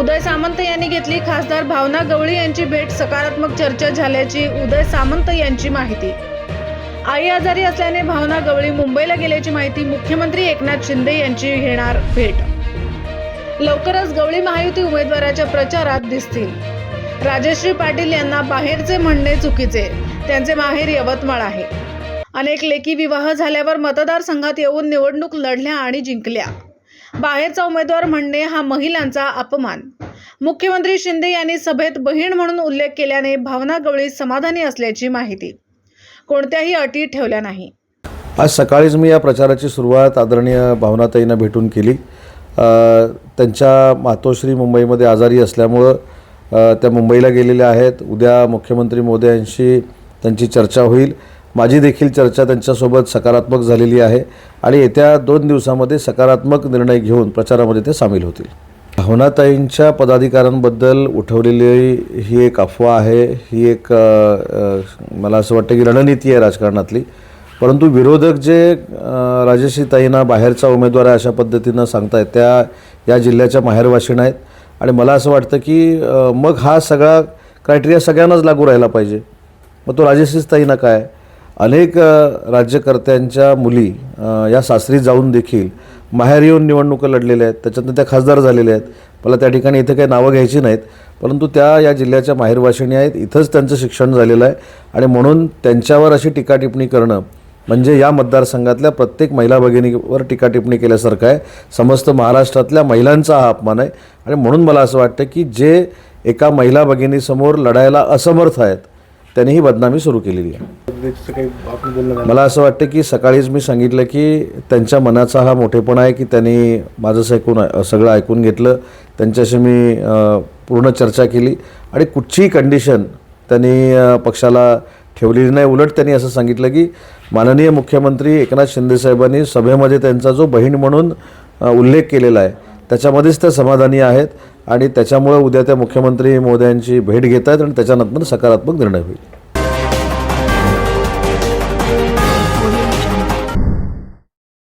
उदय सामंत यांनी घेतली खासदार भावना गवळी यांची भेट सकारात्मक चर्चा झाल्याची उदय सामंत यांची माहिती. आई आजारी असल्याने भावना गवळी मुंबईला गेल्याची माहिती मुख्यमंत्री एकनाथ शिंदे यांची घेणार भेट. लवकरच गवळी महायुती उमेदवाराच्या प्रचारात दिसतील. राजश्री पाटील यांना बाहेरचे म्हणणे चुकीचे. त्यांचे माहेर यवतमाळ आहे. अनेक लेकी विवाह झाल्यावर मतदारसंघात येऊन निवडणूक लढल्या आणि जिंकल्या. बाहेरचा उमेदवार म्हणणे हा महिलांचा अपमान. मुख्यमंत्री शिंदे यांनी सभेत बहीण म्हणून उल्लेख केल्याने भावना गवळी समाधानी असल्याची माहिती. कोणत्याही अटी ठेवल्या नाही. आज सकाळीच मी या प्रचाराची सुरुवात आदरणीय भावनाताईंना भेटून केली. त्यांच्या मातोश्री मुंबईमध्ये आजारी असल्यामुळं त्या मुंबईला गेलेल्या आहेत. उद्या मुख्यमंत्री मोदयांशी त्यांची चर्चा होईल. माझी देखील चर्चा त्यांच्यासोबत सकारात्मक झालेली आहे आणि येत्या दोन दिवसामध्ये सकारात्मक निर्णय घेऊन प्रचारामध्ये ते सामील होतील. भावनाताईंच्या पदाधिकाऱ्यांबद्दल उठवलेली ही एक अफवा आहे. ही एक मला असं वाटतं की रणनीती आहे राजकारणातली. परंतु विरोधक जे राजेशी ताईंना बाहेरचा उमेदवार आहे अशा पद्धतीनं सांगतायत त्या या जिल्ह्याच्या माहेरवाशीण आहेत आणि मला असं वाटतं की मग हा सगळा क्रायटेरिया सगळ्यांनाच लागू राहिला पाहिजे. मग तो राजश्रीताईंना काय? अनेक राज्यकर्त्यांच्या मुली या सासरी जाऊन देखील माहेर येऊन निवडणुका लढलेल्या आहेत. त्याच्यातनं त्या खासदार झालेल्या आहेत. मला त्या ठिकाणी इथे काही नावं घ्यायची नाहीत. परंतु त्या या जिल्ह्याच्या माहेरवाशिणी आहेत. इथंच त्यांचं शिक्षण झालेलं आहे. आणि म्हणून त्यांच्यावर अशी टीकाटिप्पणी करणं म्हणजे या मतदारसंघातल्या प्रत्येक महिला भगिनीवर टीकाटिप्पणी केल्यासारखं आहे. समस्त महाराष्ट्रातल्या महिलांचा हा अपमान आहे. आणि म्हणून मला असं वाटतं की जे एका महिला भगिनीसमोर लढायला असमर्थ आहेत त्यांनी ही बदनामी सुरू केलेली आहे. मला असं वाटतं की सकाळीच मी सांगितलं की त्यांच्या मनाचा हा मोठेपणा आहे की त्यांनी माझं ऐकून सगळं ऐकून घेतलं. त्यांच्याशी मी पूर्ण चर्चा केली. आणि कुठचीही कंडिशन त्यांनी पक्षाला ठेवलेली नाही. उलट त्यांनी असं सांगितलं की माननीय मुख्यमंत्री एकनाथ शिंदेसाहेबांनी सभेमध्ये त्यांचा जो बहीण म्हणून उल्लेख केलेला आहे त्याच्यामध्येच ते समाधानी आहेत. आणि त्याच्यामुळे उद्या त्या मुख्यमंत्री मोदयांची भेट घेत आहेत आणि त्याच्यानंतर सकारात्मक निर्णय होईल.